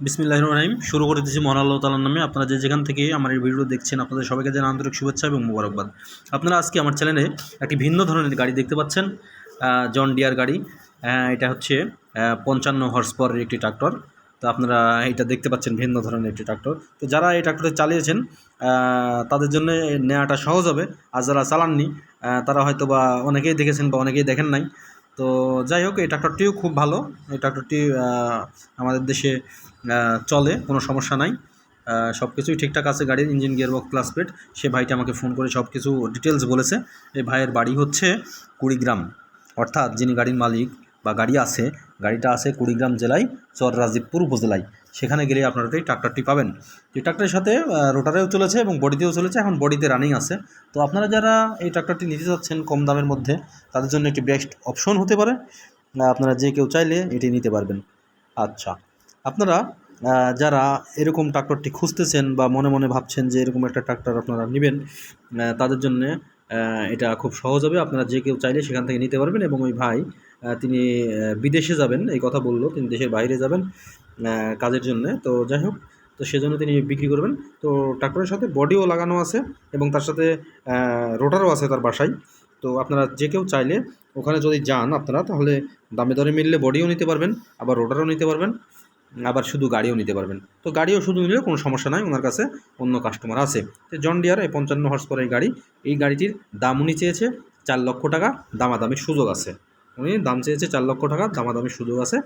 বিসমিল্লাহ রহিম শুরু করে দিচ্ছি মহান আল্লাহ তালার নামে। আপনারা যে যেখান থেকে আমার এই ভিডিও দেখছেন, আপনাদের সবাইকে জানা আন্তরিক শুভেচ্ছা এবং মোবারকবাদ। আপনারা আজকে আমার চ্যানেলে একটি ভিন্ন ধরনের গাড়ি দেখতে পাচ্ছেন জন ডিয়ার গাড়ি। এটা হচ্ছে পঞ্চান্ন হর্স পাওয়ারের একটি ট্রাক্টর তো আপনারা এটা দেখতে পাচ্ছেন, ভিন্ন ধরনের একটি ট্রাক্টর তো যারা এই ট্রাক্টরে চালিয়েছেন তাদের জন্য নেওয়াটা সহজ হবে। আর যারা চালাননি তারা হয়তো বা অনেকেই দেখেছেন বা অনেকেই দেখেন নাই। তো যাই হোক, এই ট্রাক্টরটিও খুব ভালো। এই ট্রাক্টরটি আমাদের দেশে চলে, কোনো সমস্যা নাই। সব কিছুই ঠিকঠাক আছে, গাড়ির ইঞ্জিন, গিয়ারবক্স, ক্লাস প্লেট সে ভাইটি আমাকে ফোন করে সব কিছু ডিটেলস বলেছে। এই ভাইয়ের বাড়ি হচ্ছে কুড়িগ্রাম। অর্থাৎ যিনি গাড়ির মালিক বা গাড়ি আছে গাড়িটা আছে কুড়িগ্রাম জেলায় চর রাজীবপুর উপজেলায়। সেখানে গেলে আপনারা এই ট্রাক্টরটি পাবেন। এই ট্রাক্টরের সাথে রোটারেও চলেছে এবং বডিতেও চলেছে, এখন বডিতে রানিং আছে। তো আপনারা যারা এই ট্রাক্টরটি নিতে চাচ্ছেন কম দামের মধ্যে, তাদের জন্য একটি বেস্ট অপশন হতে পারে। আপনারা যে কেউ চাইলে এটি নিতে পারবেন। আচ্ছা আপনারা যারা এরকম ট্রাক্টরটি খুঁজতেছেন বা মনে মনে ভাবছেন যে এরকম একটা ট্রাক্টর আপনারা নেবেন তাদের জন্য এটা খুব সহজ হবে। আপনারা যে কেউ চাইলে সেখান থেকে নিতে পারবেন এবং ওই ভাই তিনি বিদেশে যাবেন, এই কথা বলল, তিনি দেশের বাইরে যাবেন কাজের জন্য। তো যাই হোক, তো সেজন্য তিনি বিক্রি করবেন। তো ট্রাক্টরের সাথে বডিও লাগানো আছে এবং তার সাথে রোটারও আছে তার বাসায়। তো আপনারা যে কেউ চাইলে ওখানে যদি যান আপনারা, তাহলে দামে দরে মিললে বডিও নিতে পারবেন, আবার রোটারও নিতে পারবেন। আবার শুধু গাড়িও নিতে পারবেন। তো গাড়িও শুধু নিলেও কোনো সমস্যা নাই, ওনার কাছে অন্য কাস্টমার আছে। তো জন ডিয়ার এই পঞ্চান্ন হর্স এই গাড়ি, এই গাড়িটির দাম উনি চেয়েছে চার লক্ষ টাকা, দামাদামির সুযোগ আছে। উনি দাম চেয়েছে চার লক্ষ টাকা, দামাদামির সুযোগ আছে।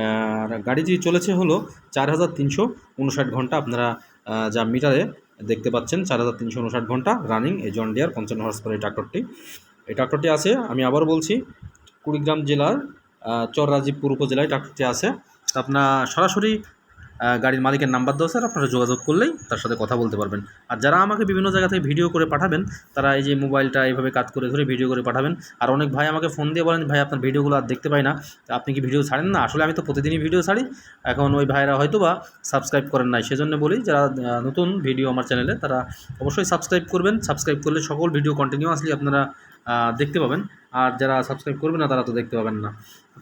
আর গাড়িটি চলেছে হলো চার হাজার তিনশো উনষাট ঘণ্টা, আপনারা যা মিটারে দেখতে পাচ্ছেন, চার হাজার তিনশো উনষাট ঘণ্টা রানিং এই জন ডিয়ার পঞ্চান্ন হর্স এই ট্রাক্টরটি এই ট্রাক্টরটি আছে, আমি আবার বলছি, কুড়িগ্রাম জেলার চর রাজীবপুর উপজেলায় ট্রাক্টরটি আছে। তা আপনার সরাসরি গাড়ির মালিকের নাম্বার দেওয়া স্যার আপনারা যোগাযোগ করলেই তার সাথে কথা বলতে পারবেন। আর যারা আমাকে বিভিন্ন জায়গা থেকে ভিডিও করে পাঠাবেন, তারা এই যে মোবাইলটা এইভাবে কাজ করে ধরে ভিডিও করে পাঠাবেন। আর অনেক ভাই আমাকে ফোন দিয়ে বলেন, ভাই, আপনার ভিডিওগুলো আর দেখতে পাই না। আপনি কি ভিডিও ছাড়েন না? আসলে আমি তো প্রতিদিনই ভিডিও ছাড়ি। এখন ওই ভাইরা হয়তো বা সাবস্ক্রাইব করেন নাই। সেজন্য বলি, যারা নতুন ভিডিও আমার চ্যানেলে, তারা অবশ্যই সাবস্ক্রাইব করবেন। সাবস্ক্রাইব করলে সকল ভিডিও কন্টিনিউয়াসলি আপনারা দেখতে পাবেন। আর যারা সাবস্ক্রাইব করবে না, তারা তো দেখতে পাবেন না।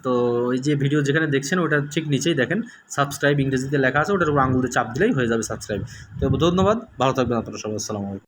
তো এই যে ভিডিও যেখানে দেখছেন, ওটা ঠিক নিচেই দেখেন। সাবস্ক্রাইব ইংরেজিতে লেখা আছে, ওটার উপর আঙুলতে চাপ দিলেই হয়ে যাবে সাবস্ক্রাইব তো ধন্যবাদ, ভালো থাকবেন আপনারা সবাই। আসসালামু আলাইকুম।